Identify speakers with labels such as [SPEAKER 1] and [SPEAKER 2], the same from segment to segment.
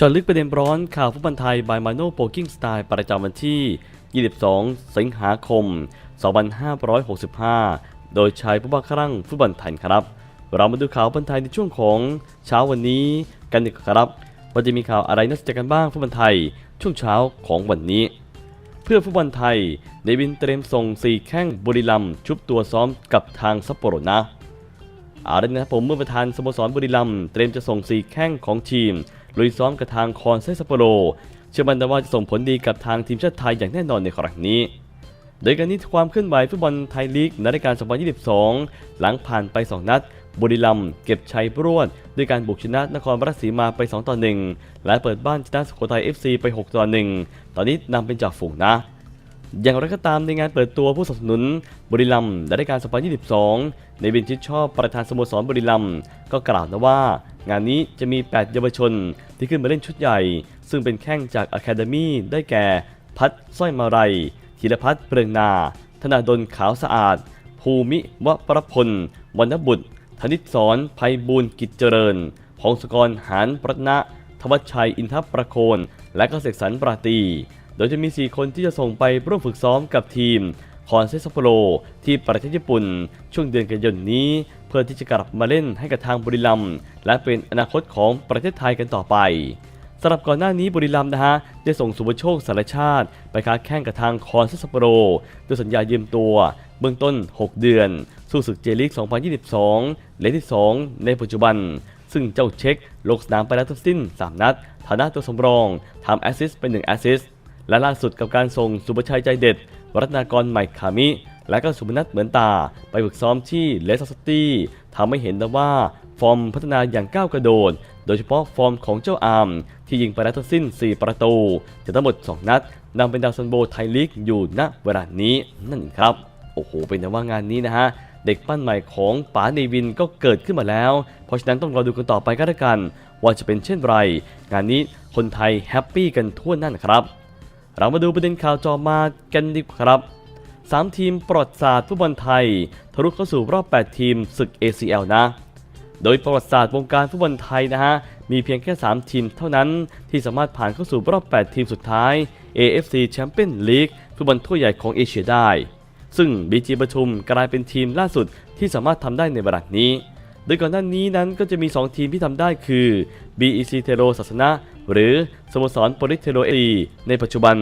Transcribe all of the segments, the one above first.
[SPEAKER 1] จาะลึกประเด็นร้อนข่าวฟุตบอลไทยบายมาโนโปกิ้งสไตล์ประจำวันที่ 22 สิงหาคม 2565 โดยชายผู้บังคับครั่งฟุตบอลไทยครับ เรามาดูข่าวฟุตบอลไทยในช่วงของเช้าวันนี้กันดีกว่าครับว่าจะมีข่าวอะไรน่าสนใจกันบ้างฟุตบอลไทยช่วงเช้าของวันนี้ เพื่อฟุตบอลไทยเดวินเตรียมส่ง4แข้งบุรีรัมย์ชุบตัวซ้อมกับทางซัปโปโรนะอาร์เรนนะผมเมื่อประธานสโมสรบุรีรัมย์เตรียมจะส่ง4แข้งของทีม ลุยซ้อมกับทางคอนเซซัปโปโรเชื่อมั่นว่าจะส่งผลดีกับทางทีมชาติไทยอย่างแน่นอนในครั้งนี้ โดยการนี้ความเคลื่อนไหวฟุตบอลไทยลีกในรายการ 2022 หลังผ่านไป 2 นัด บุรีรัมย์เก็บชัยรวดด้วยการบุกชนะนครราชสีมาไป 2 ต่อ 1 และเปิดบ้านชนะสุโขทัย FC ไป 6 ต่อ 1 ตอนนี้นำเป็นจ่าฝูงนะ อย่างไรก็ตามในงานเปิดตัวผู้สนับสนุนบุรีรัมย์ในรายการ 2022 ในบินชิดชอบประธานสโมสรบุรีรัมย์ก็กล่าวนะว่า งานนี้จะมี 8 เยาวชนที่ขึ้นมาเล่นชุดใหญ่ ซึ่งเป็นแข้งจากอะคาเดมี่ได้แก่ พัดสร้อยมาลัยธีรพัฒน์เปรืองนา ธนาดลขาวสะอาด ภูมิวประพลวรรณบุตร ธนิตสอนภัยบูลกิจเจริญพงศกรหานประณะทวัชชัยอินทประโคน และก็เสกสรรปราตี โดยจะมี 4 คนที่จะส่งไปร่วมฝึกซ้อมกับทีมคอนเซซัปโปโรที่ประเทศญี่ปุ่น ช่วงเดือนกันยายนนี้ เพื่อที่จะกลับมาเล่นให้กับทางบุรีรัมย์และเป็นอนาคตของประเทศไทยกันต่อไปสำหรับก่อนหน้านี้บุรีรัมย์นะฮะได้ส่งสุภโชคสารชาติ ไปค้าแข่งกับทางคอนเซซัปโปโรด้วยสัญญายืมตัว เบื้องต้น 6 เดือน สู้ศึกเจลีก2022 เลนที่ 2 ในปัจจุบัน ซึ่งเจ้าเช็คลงสนามไปแล้วทั้งสิ้น 3 นัด ฐานะตัวสำรองทำแอสซิสต์เป็น1แอสซิสต์ และล่าสุดกับการส่งสุภชัยใจเด็ดรัตนากรใหม่ขามิ และก็สุพนัทเหมือนตา ไปฝึกซ้อมที่เลสเตอร์ซิตี้ทำให้เห็นนะว่าฟอร์มพัฒนาอย่างก้าวกระโดด โดยเฉพาะฟอร์มของเจ้าอาม ที่ยิงไปแล้วทั้งสิ้น 4 ประตูจากทั้งหมด 2 นัดนำเป็นดาวซันโบไทยลีกอยู่ณเวลานี้นั่นเองครับ โอ้โห เป็นแต่ว่างานนี้นะฮะ เด็กปั้นใหม่ของป๋าเนวินก็เกิดขึ้นมาแล้ว เพราะฉะนั้นต้องรอดูกันต่อไปก็แล้วกัน ว่าจะเป็นเช่นไร งานนี้คนไทยแฮปปี้กันทั่วนั่นครับ เรามาดูประเด็นข่าวจอมากันดีครับ 3 ทีมประวัติศาสตร์ฟุตบอลไทยทะลุเข้าสู่รอบ 8 ทีมศึก ACL นะ โดยประวัติศาสตร์วงการฟุตบอลไทยนะฮะ มีเพียงแค่ 3 ทีมเท่านั้นที่สามารถผ่านเข้าสู่รอบ 8 ทีมสุดท้าย AFC Champions League ฟุตบอลทั่วใหญ่ของเอเชียได้ ซึ่ง BG ปทุมกลายเป็นทีมล่าสุดที่สามารถทำได้ในเวลานี้ โดยก่อนหน้านี้นั้นก็จะมี 2 ทีมที่ทำได้คือ BEC เทโรศาสนะ หรือสโมสรโปริเทโรเอีในปัจจุบัน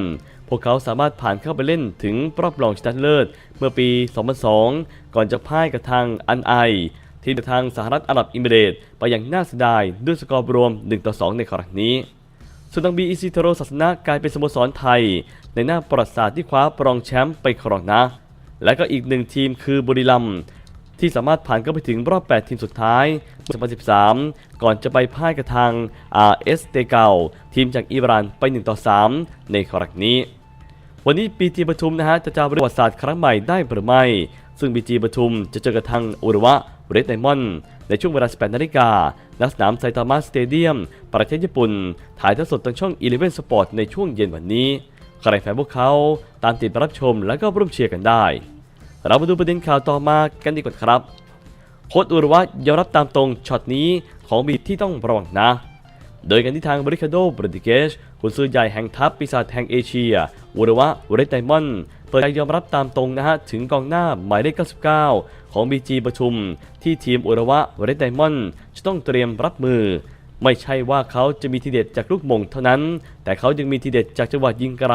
[SPEAKER 1] พวกเขาสามารถผ่านเข้าไปเล่นถึงรอบรองชนะเลิศ เมื่อปี 2002 ก่อนจะพ่ายกับทางอันไอ ที่ทางสหรัฐอาหรับอิมิเรตไปอย่างน่าเสียดายด้วยสกอร์รวม 1-2 ในครั้งนี้ส่วนทาง BEC เทโรศาสนะกลายเป็นสโมสรไทย ในหน้าประวัติศาสตร์ที่คว้ารองแชมป์ไปครองนะ และก็อีกหนึ่งทีมคือบุรีรัมย์ ที่สามารถผ่านเข้าไปถึงรอบ 8 ทีมสุดท้ายเมื่อ2013 ก่อนจะไปพ่ายกับทาง RS เตเกาทีมจากอิหร่านไป 1 ต่อ 3 ในครั้งนี้วันนี้ปีจีปทุมนะฮะจะจาประวัติศาสตร์ครั้งใหม่ได้หรือไม่ ซึ่งบีจีปทุมจะเจอกับทางอุรุวะเรดไดมอนด์ในช่วงเวลา 18 นาฬิกาณสนามไซตามะสเตเดียม ประเทศญี่ปุ่น ถ่ายทอดสดทางช่อง Eleven Sport ในช่วงเย็นวันนี้ ใครแฟนพวกเขาตามติดรับชมและก็ร่วมเชียร์กันได้ เรามาดูประเด็นข่าวต่อมากันดีกว่าครับ โค้ดอุรวะยอมรับตามตรงช็อตนี้ของบีที่ต้องระวังนะ โดยการที่ทางบริคาโดบรดิเกชคุณซื้อใหญ่แห่งทัพปีศาจแห่งเอเชียอุรวะเรดไดมอนด์เปิดใจยอมรับตามตรงนะฮะถึงกองหน้าหมายเลข 99 ของ BG ประชุม ที่ทีมอุรวะเรดไดมอนด์จะต้องเตรียมรับมือ ไม่ใช่ว่าเขาจะมีทีเด็ดจากลูกมงเท่านั้น แต่เขายังมีทีเด็ดจากจังหวะยิงไกล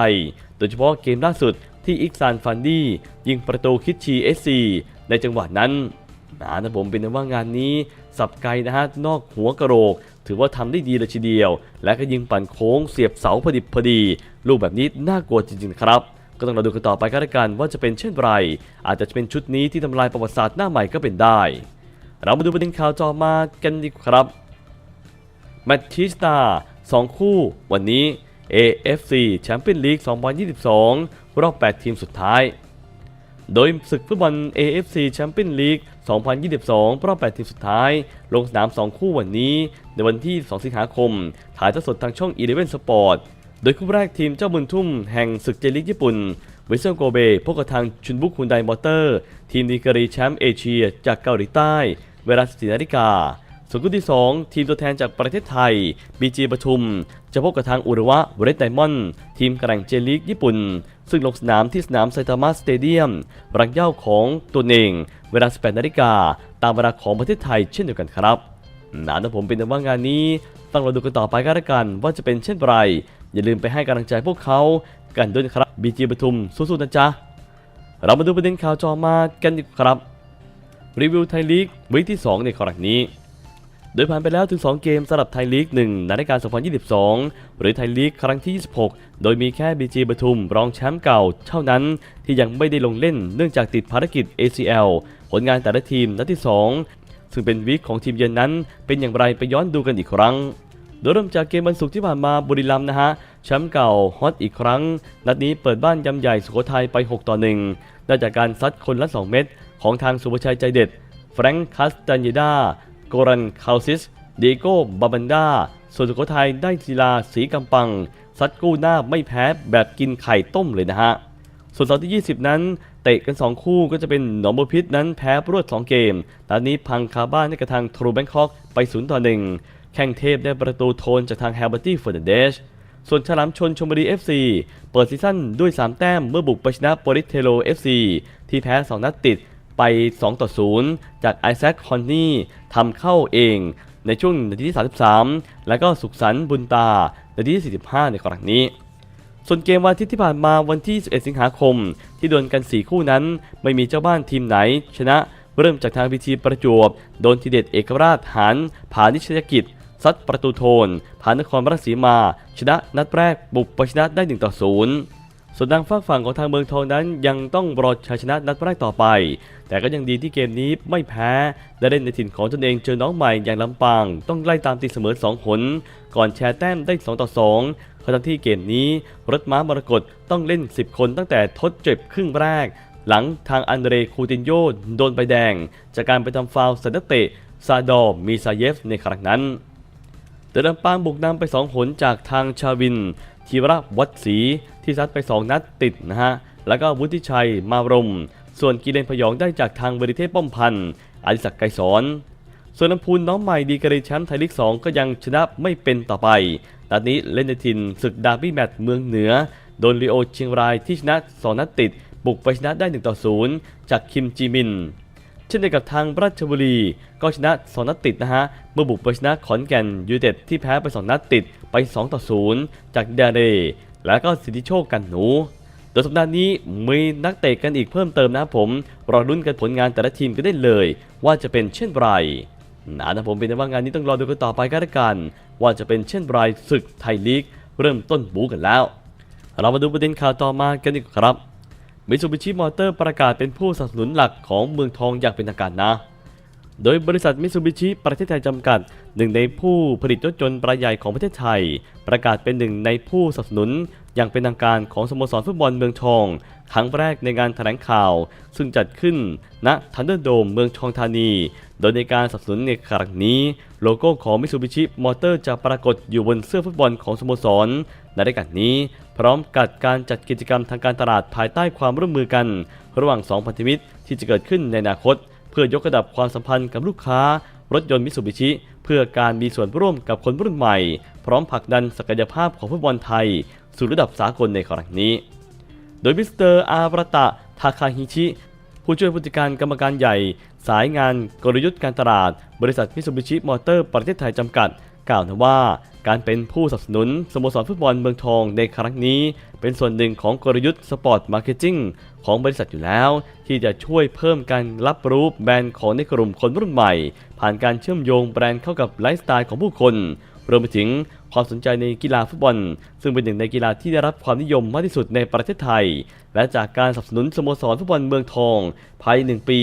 [SPEAKER 1] โดยเฉพาะเกมล่าสุด ที่อิกซานฟันดี้ยิงประตูคิดชีเอสซีในจังหวะนั้นนะนะผมเป็นว่างานนี้ สับไกนะฮะนอกหัวกระโหลก ถือว่าทำได้ดีเลยทีเดียว และก็ยิงปั่นโค้งเสียบเสาพอดิบพอดี ลูกแบบนี้น่ากลัวจริงๆครับก็ต้องเราดูกันต่อไปกันละกันว่าจะเป็นเช่นไร อาจจะเป็นชุดนี้ที่ทำลายประวัติศาสตร์หน้าใหม่ก็เป็นได้ เรามาดูประเด็นข่าวจอมากันดีครับแมตช์สตาร์2คู่วันนี้ AFC Champions League 2022 รอบ 8 ทีมสุดท้าย โดยศึกฟุตบอล AFC Champions League 2022 รอบ 8 ทีมสุดท้าย ลงสนาม 2 คู่วันนี้ ในวันที่ 2 สิงหาคม ถ่ายทอดสดทางช่อง Eleven Sport โดยคู่แรกทีมเจ้าบุญทุ่มแห่งศึกเจลิกญี่ปุ่นวิเซลโกเบพบกับทางชุนบุกฮุนไดมอเตอร์ ทีมดีกรีแชมป์เอเชียจากเกาหลีใต้ เวลา14นาฬิกา ส่วนคู่ที่ 2 ทีมตัวแทนจากประเทศไทย BG ปทุม จะพบกับทางอุระวะเรดไดมอนด์ทีมแกร่งเจลีกญี่ปุ่น ซึ่งลงสนามที่สนามไซตามะสเตเดียม รังเย้าของตัวเอง เวลา 18นาฬิกาตามเวลาของประเทศไทยเช่นเดียวกันครับนะนะผมเป็นแต่ว่างานนี้ต้องราดูกันต่อไปกันละกันว่าจะเป็นเช่นไร อย่าลืมไปให้กำลังใจพวกเขากันด้วยนะครับ BG ปทุมสู้ๆนะจ๊ะ เรามาดูประเด็นข่าวจอมากันดีกครับ รีวิวไทยลีกวีคที่ 2 ในครั้งนี้ โดยผ่านไปแล้วถึง 2 เกมสำหรับไทยลีก 1 ในรายการ2022 หรือไทยลีกครั้งที่ 26 โดยมีแค่ BG ปทุมรองแชมป์เก่า เท่านั้นที่ยังไม่ได้ลงเล่นเนื่องจากติดภารกิจ ACL ผลงานแต่ละทีมนัดที่ 2 ซึ่งเป็นวีคของทีมเยือนนั้น เป็นอย่างไรไปย้อนดูกันอีกครั้ง โดยเริ่มจากเกมวันศุกร์ที่ผ่านมาบุรีรัมย์นะฮะแชมป์เก่าฮอตอีกครั้ง นัดนี้เปิดบ้านยำใหญ่สุโขทัยไป 6 ต่อ 1 ได้จากการซัดคนละ 2 เม็ดของทางสุภชัยใจเด็ดแฟรงค์คาสตันยดา โกรันคาซิสเดโก้บาบันดาส่วนสุโขทัยได้ศิลาสีกำปัง ซัดกู้หน้าไม่แพ้แบบกินไข่ต้มเลยนะฮะ ส่วนเสาร์ที่ 20 นั้น เตะกัน 2 คู่ก็จะเป็นหนองบัวพิษนั้นแพ้รวด 2 เกมตอนนี้พังคาบ้านให้กับทางทรูแบงคอกไป0ต่อ1แข่งเทพได้ประตูโทนจากทางแฮร์เบอร์ตี้เฟอร์นันเดชส่วนฉลามชนชมบุรี FC เปิดซีซั่นด้วย 3 แต้มเมื่อบุกไปชนะโปริเทโล FC ที่แพ้ 2 นัดติด ไป 2 ต่อ 0 จากไอแซคฮอนนี่ทำเข้าเองในช่วงนาทีที่ 33 แล้วก็สุขสันต์บุญตานาทีที่ 45 ในครั้งนี้ ส่วนเกมวันอาทิตย์ที่ผ่านมาวันที่ 11 สิงหาคม ที่ดวลกัน 4 คู่นั้น ไม่มีเจ้าบ้านทีมไหน ชนะเริ่มจากทางพิธีประจวบ โดนทีเด็ดเอกราชหานผานิชยกิจซัดประตูโทนผ่านครราชสีมา ชนะนัดแรกบุกไปชนะได้1ต่อ0 ส่วนทางฝากฝั่งของทางเมืองทองนั้นยังต้องรอชัยชนะนัดแรกต่อไป แต่ก็ยังดีที่เกมนี้ไม่แพ้ได้เล่นในถิ่นของตนเองเจอน้องใหม่อย่างลำปาง ต้องไล่ตามตีเสมอ2หนก่อนแชร์แต้มได้2ต่อ2ขณะที่เกมนี้รถม้ามรกตต้องเล่น 10 คนตั้งแต่ทดเจ็บครึ่งแรก หลังทางอันเดรคูตินโยโดนใบแดง จากการไปทำฟาวล์สนเตะซาดอร์มีซาเยฟในครั้งนั้น แต่ลำปางบุกนำไป2หนจากทางชาวินทีระวัดศรีที่ซัดไป 2 นัดติดนะฮะ แล้วก็วุฒิชัยมารม ส่วนกีเลนพยองได้จากทางบริเทพป้อมพันธ์อดิศักดิ์ไกรสอน ส่วนลำพูนน้องใหม่ดีกรีแชมป์ไทยลีก 2 ก็ยังชนะไม่เป็นต่อไปนัดนี้เล่นในถิ่นศึกดาร์บี้แมตช์เมืองเหนือ โดนลีโอเชียงรายที่ชนะ 2 นัดติด บุกไปชนะได้1ต่อ0จากคิมจีมิน ช่นเดียวกับทางราชบุรี ก็ชนะ2นัดติดนะฮะ เมื่อบุกไปชนะขอนแก่นยูเต็ดที่แพ้ไป 2 นัดติดไป 2 ต่อ 0 จากเดเรและก็สิทธิโชคกันหนู โดยสัปดาห์นี้มีนักเตะกันอีกเพิ่มเติมนะผม รอลุ้นกันผลงานแต่ละทีมกันได้เลย ว่าจะเป็นเช่นไรนะนะผมเป็นว่างานนี้ต้องรอดูกันต่อไปกันละกัน ว่าจะเป็นเช่นไรศึกไทยลีกเริ่มต้นบูกันแล้ว เรามาดูประเด็นข่าวต่อมากันดีกว่าครับ มิซูบิชิมอเตอร์ประกาศเป็นผู้สนับสนุนหลักของเมืองทองอย่างเป็นทางการนะ โดยบริษัทมิซูบิชิประเทศไทยจำกัด หนึ่งในผู้ผลิตรถยนต์รายใหญ่ของประเทศไทย ประกาศเป็นหนึ่งในผู้สนับสนุนอย่างเป็นทางการของสโมสรฟุตบอลเมืองทอง ครั้งแรกในงานแถลงข่าว ซึ่งจัดขึ้นณทันเดอร์โดมเมืองทองธานี โดยในการสนับสนุนในครั้งนี้โลโก้ของมิซูบิชิมอเตอร์จะปรากฏอยู่บนเสื้อฟุตบอลของสโมสรในรายการนี้ พร้อมกับการจัดกิจกรรมทางการตลาดภายใต้ความร่วมมือกัน ระหว่างสองพันธมิตรที่จะเกิดขึ้นในอนาคต เพื่อยกระดับความสัมพันธ์กับลูกค้ารถยนต์มิสูบิชิเพื่อการมีส่วนร่วมกับคนรุ่นใหม่ พร้อมผลักดันศักยภาพของฟุตบอลไทย สู่ระดับสากลในครั้งนี้ โดยมิสเตอร์อาบรตะทาคาฮิชิผู้ช่วยผู้จัดการกรรมการใหญ่ สายงานกลยุทธ์การตลาด บริษัทมิสูบิชิมอเตอร์ประเทศไทยจำกัด กล่าวนะว่า การเป็นผู้สนับสนุนสโมสรฟุตบอลเมืองทองในครั้งนี้ เป็นส่วนหนึ่งของกลยุทธ์สปอร์ตมาร์เก็ตติ้งของบริษัทอยู่แล้ว ที่จะช่วยเพิ่มการรับรู้แบรนด์ของในกลุ่มคนรุ่นใหม่ ผ่านการเชื่อมโยงแบรนด์เข้ากับไลฟ์สไตล์ของผู้คน รวมไปถึงความสนใจในกีฬาฟุตบอล ซึ่งเป็นหนึ่งในกีฬาที่ได้รับความนิยมมากที่สุดในประเทศไทย และจากการสนับสนุนสโมสรฟุตบอลเมืองทอง ภายในหนึ่งปี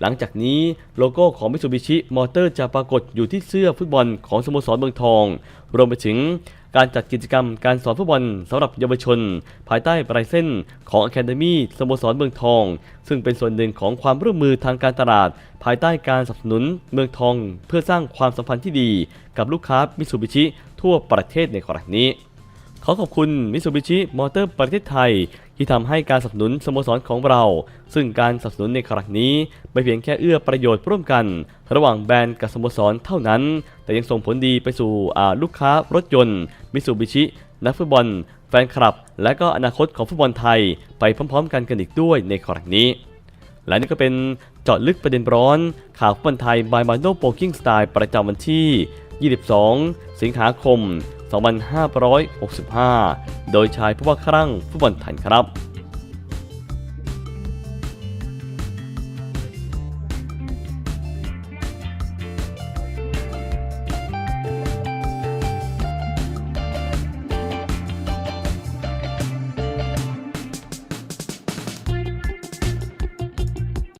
[SPEAKER 1] หลังจากนี้โลโก้ของมิสูบิชิมอเตอร์จะปรากฏอยู่ที่เสื้อฟุตบอลของสโมสรเมืองทอง รวมไปถึง การจัดกิจกรรมการสอนฟุตบอลสำหรับเยาวชน ภายใต้ปลายเส้นของ Academy สโมสรเมืองทอง ซึ่งเป็นส่วนหนึ่งของความร่วมมือทางการตลาด ภายใต้การสนับสนุนเมืองทอง เพื่อสร้างความสัมพันธ์ที่ดี กับลูกค้ามิสูบิชิทั่วประเทศในครั้งนี้ ขอขอบคุณมิสูบิชิมอเตอร์ประเทศไทย ที่ทำให้การสนับสนุนสโมสรของเรา ซึ่งการสนับสนุนในครั้งนี้ไม่เพียงแค่เอื้อประโยชน์ร่วมกัน ระหว่างแบรนด์กับสโมสรเท่านั้น แต่ยังส่งผลดีไปสู่ลูกค้ารถยนต์มิสูบิชินักฟุตบอล แฟนคลับ และก็อนาคตของฟุตบอลไทยไปพร้อมๆ กันกันอีกด้วยในครั้งนี้และนี่ก็เป็นเจาะลึกประเด็นร้อน ข่าวฟุตบอลไทย by Mano Poking Style ประจำวันที่ 22 สิงหาคม 2565 โดยชายผู้ว่าครั่งฟุตบอลไทยครับ